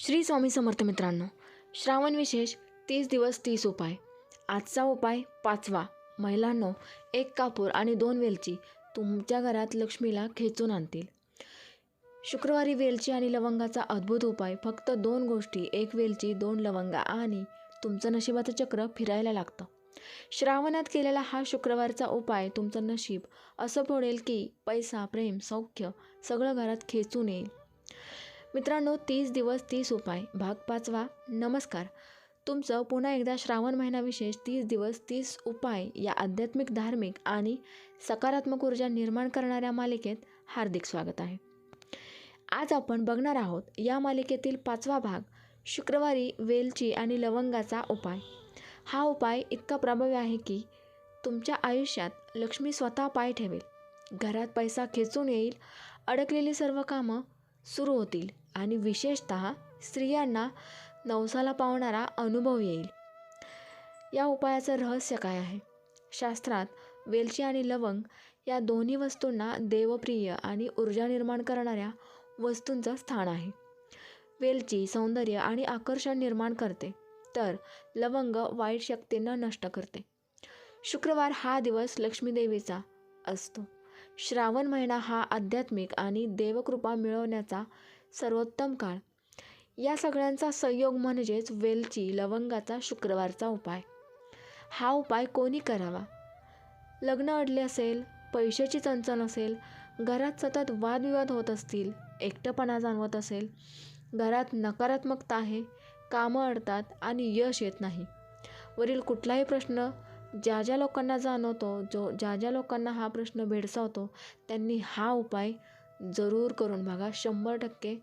श्री स्वामी समर्थ मित्रांनो श्रावण विशेष तीस दिवस तीस उपाय. आजचा उपाय पाचवा. महिलांनो एक कापूर आणि दोन वेलची तुमच्या घरात लक्ष्मीला खेचून आणतील. शुक्रवारी वेलची आणि लवंगाचा अद्भुत उपाय. फक्त दोन गोष्टी एक वेलची दोन लवंगा आणि तुमचं नशिबाचं चक्र फिरायला लागतं. श्रावणात केलेला हा शुक्रवारचा उपाय तुमचं नशीब असं पडेल की पैसा प्रेम सौख्य सगळं घरात खेचून येईल. मित्रांनो तीस दिवस तीस उपाय. भाग पाचवा नमस्कार. तुमचं पुन्हा एकदा श्रावण महिना विशेष तीस दिवस तीस उपाय या आध्यात्मिक धार्मिक आणि सकारात्मक ऊर्जा निर्माण करणाऱ्या मालिकेत हार्दिक स्वागत आहे. आज आपण बघणार आहोत या मालिकेतील पाचवा भाग शुक्रवारी वेलची आणि लवंगाचा उपाय. हा उपाय इतका प्रभावी आहे की तुमच्या आयुष्यात लक्ष्मी स्वतः पाय ठेवेल. घरात पैसा खेचून येईल अडकलेली सर्व कामं सुरू होतील. आणि विशेषत स्त्रियांना नवसाला पावणारा अनुभव येईल. या उपायाचं रहस्य काय आहे? शास्त्रात वेलची आणि लवंग या दोन्ही वस्तूंना देवप्रिय आणि ऊर्जा निर्माण करणाऱ्या वस्तूंचं स्थान आहे. वेलची सौंदर्य आणि आकर्षण निर्माण करते तर लवंग वाईट शक्तींना नष्ट करते. शुक्रवार हा दिवस लक्ष्मीदेवीचा असतो. श्रावण महिना हा आध्यात्मिक आणि देवकृपा मिळवण्याचा सर्वोत्तम काळ. या सगळ्यांचा संयोग म्हणजेच वेलची लवंगाचा शुक्रवारचा उपाय. हा उपाय कोणी करावा? लग्न अडले असेल पैशाची चणचण असेल घरात सतत वादविवाद होत असतील एकटंपणा जाणवत असेल घरात नकारात्मकता आहे कामं अडतात आणि यश येत नाही. वरील कुठलाही प्रश्न ज्या ज्या लोकांना जाणवतो जो ज्या ज्या लोकांना हा प्रश्न भेडसावतो त्यांनी हा उपाय जरूर करून बघा. शंभर टक्के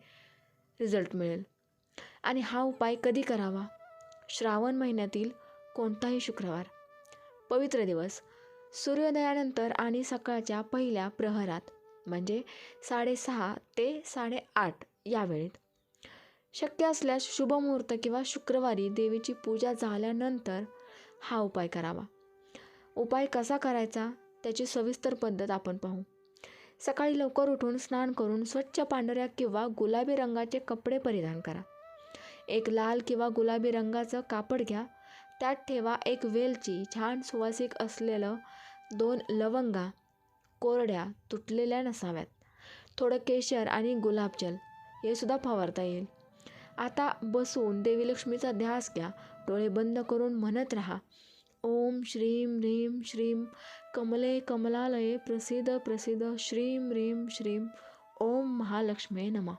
रिझल्ट मिळेल. आणि हा उपाय कधी करावा? श्रावण महिन्यातील कोणताही शुक्रवार. पवित्र दिवस. सूर्योदयानंतर आणि सकाळच्या पहिल्या प्रहरात म्हणजे साडेसहा ते साडेआठ या वेळेत. शक्य असल्यास शुभमुहूर्त किंवा शुक्रवारी देवीची पूजा झाल्यानंतर हा उपाय करावा. उपाय कसा करायचा? त्याची सविस्तर पद्धत आपण पाहू. सकाळी लवकर उठून स्नान करून स्वच्छ पांढऱ्या किंवा गुलाबी रंगाचे कपडे परिधान करा. एक लाल किंवा गुलाबी रंगाचं कापड घ्या. त्यात ठेवा एक वेलची छान सुवासिक असलेलं दोन लवंगा कोरड्या तुटलेल्या नसाव्यात. थोडं केशर आणि गुलाबजल हे सुद्धा फवारता येईल. आता बसून देवी लक्ष्मीचा ध्यास घ्या. डोळे बंद करून म्हणत राहा. ओम श्रीं ह्रीं श्रीं कमले कमलालये प्रसिद्ध प्रसिद्ध श्रीं ह्रीं श्रीं ओम महालक्ष्मे नमा.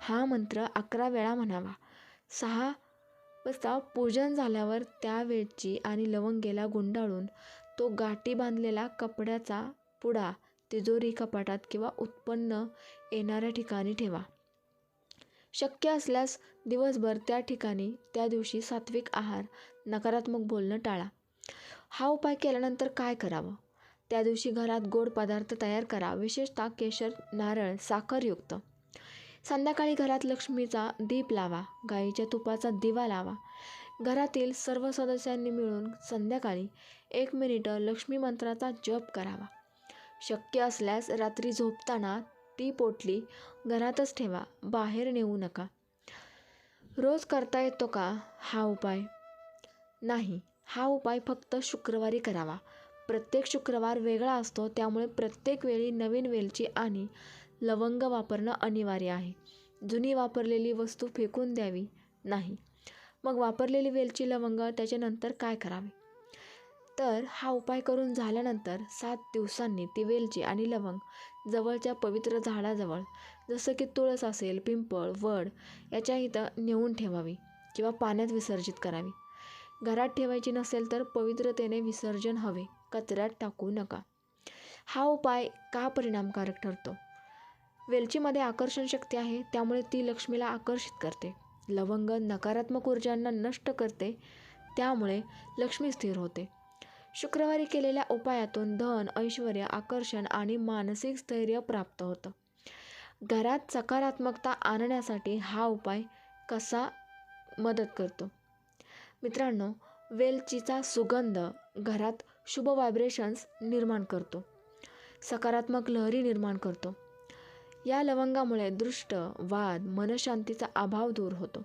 हा मंत्र अकरा वेळा म्हणावा. सहा वाजता पूजन झाल्यावर त्या वेळची आणि लवंगेला गुंडाळून तो गाठी बांधलेला कपड्याचा पुडा तिजोरी कपाटात किंवा उत्पन्न येणाऱ्या ठिकाणी ठेवा. शक्य असल्यास दिवसभर त्या ठिकाणी त्या दिवशी सात्विक आहार नकारात्मक बोलणं टाळा. हा उपाय केल्यानंतर काय करावं? त्या दिवशी घरात गोड पदार्थ तयार करा विशेषतः केशर नारळ साखरयुक्त संध्याकाळी घरात लक्ष्मीचा दीप लावा गाईच्या तुपाचा दिवा लावा. घरातील सर्व सदस्यांनी मिळून संध्याकाळी एक मिनिटं लक्ष्मी मंत्राचा जप करावा. शक्य असल्यास रात्री झोपताना ती पोटली घरातच ठेवा बाहेर नेऊ नका. रोज करता येतो का हा उपाय? नाही हा उपाय फक्त शुक्रवारी करावा. प्रत्येक शुक्रवार वेगळा असतो त्यामुळे प्रत्येक वेळी नवीन वेलची आणि लवंग वापरणं अनिवार्य आहे. जुनी वापरलेली वस्तू फेकून द्यावी? नाही. मग वापरलेली वेलची लवंग त्याच्यानंतर काय करावे? तर हा उपाय करून झाल्यानंतर सात दिवसांनी ती वेलची आणि लवंग जवळच्या पवित्र झाडाजवळ जसं की तुळस असेल पिंपळ वड याच्या इथं नेऊन ठेवावी किंवा पाण्यात विसर्जित करावी. घरात ठेवायची नसेल तर पवित्रतेने विसर्जन हवे. कचऱ्यात टाकू नका. हा उपाय का परिणामकारक ठरतो? वेलचीमध्ये आकर्षण शक्ती आहे त्यामुळे ती लक्ष्मीला आकर्षित करते. लवंग नकारात्मक ऊर्जांना नष्ट करते त्यामुळे लक्ष्मी स्थिर होते. शुक्रवारी केलेल्या उपायातून धन ऐश्वर आकर्षण आणि मानसिक स्थैर्य प्राप्त होतं. घरात सकारात्मकता आणण्यासाठी हा उपाय कसा मदत करतो? मित्रांनो वेलचीचा सुगंध घरात शुभ व्हायब्रेशन्स निर्माण करतो. सकारात्मक लहरी निर्माण करतो. या लवंगामुळे दृष्ट वाद मनशांतीचा अभाव दूर होतो.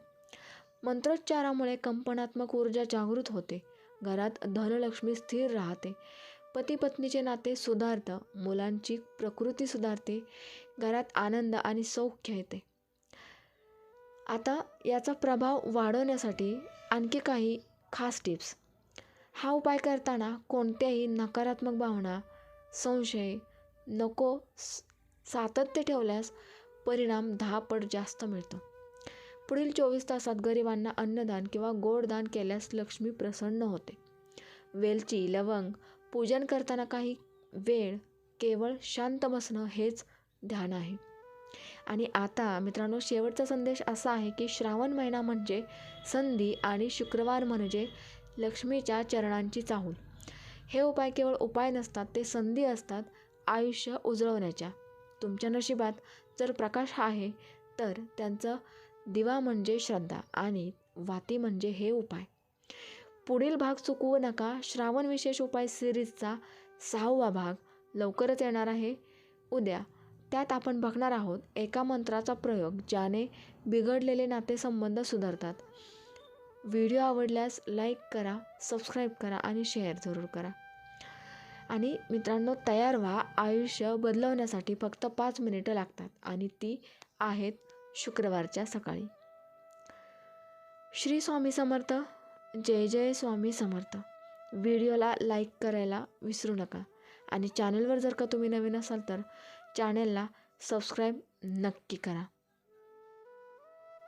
मंत्रोच्चारामुळे कंपनात्मक ऊर्जा जागृत होते. घरात धनलक्ष्मी स्थिर राहते. पती पत्नीचे नाते सुधारतं. मुलांची प्रकृती सुधारते. घरात आनंद आणि सौख्य येते. आता याचा प्रभाव वाढवण्यासाठी आणखी काही खास टिप्स. हा उपाय करताना कोणत्याही नकारात्मक भावना संशय नको सातत्य ठेवल्यास परिणाम दहा पट जास्त मिळतो. पुढील चोवीस तासात गरिबांना अन्नदान किंवा गोडदान केल्यास लक्ष्मी प्रसन्न होते. वेलची लवंग पूजन करताना काही वेळ केवळ शांत बसणं हेच ध्यान आहे. आणि आता मित्रांनो शेवटचा संदेश असा आहे की श्रावण महिना म्हणजे संधी आणि शुक्रवार म्हणजे लक्ष्मीच्या चरणांची चाहूल. हे उपाय केवळ उपाय नसतात ते संधी असतात आयुष्य उजळवण्याच्या. तुमच्या नशिबात जर प्रकाश आहे तर त्यांचं दिवा म्हणजे श्रद्धा आणि वाती म्हणजे हे उपाय. पुढील भाग चुकवू नका. श्रावण विशेष उपाय सिरीजचा सहावा भाग लवकरच येणार आहे. उद्या त्यात आपण बघणार आहोत एका मंत्राचा प्रयोग ज्याने बिघडलेले नातेसंबंध सुधारतात. व्हिडिओ आवडल्यास लाईक करा सबस्क्राईब करा आणि शेअर जरूर करा. आणि मित्रांनो तयार व्हा. आयुष्य बदलवण्यासाठी फक्त पाच मिनिटं लागतात आणि ती आहेत शुक्रवारच्या सकाळी. श्री स्वामी समर्थ. जय जय स्वामी समर्थ. व्हिडिओला लाईक करायला विसरू नका. आणि चॅनलवर जर का तुम्ही नवीन असाल तर चॅनलला सबस्क्राईब नक्की करा.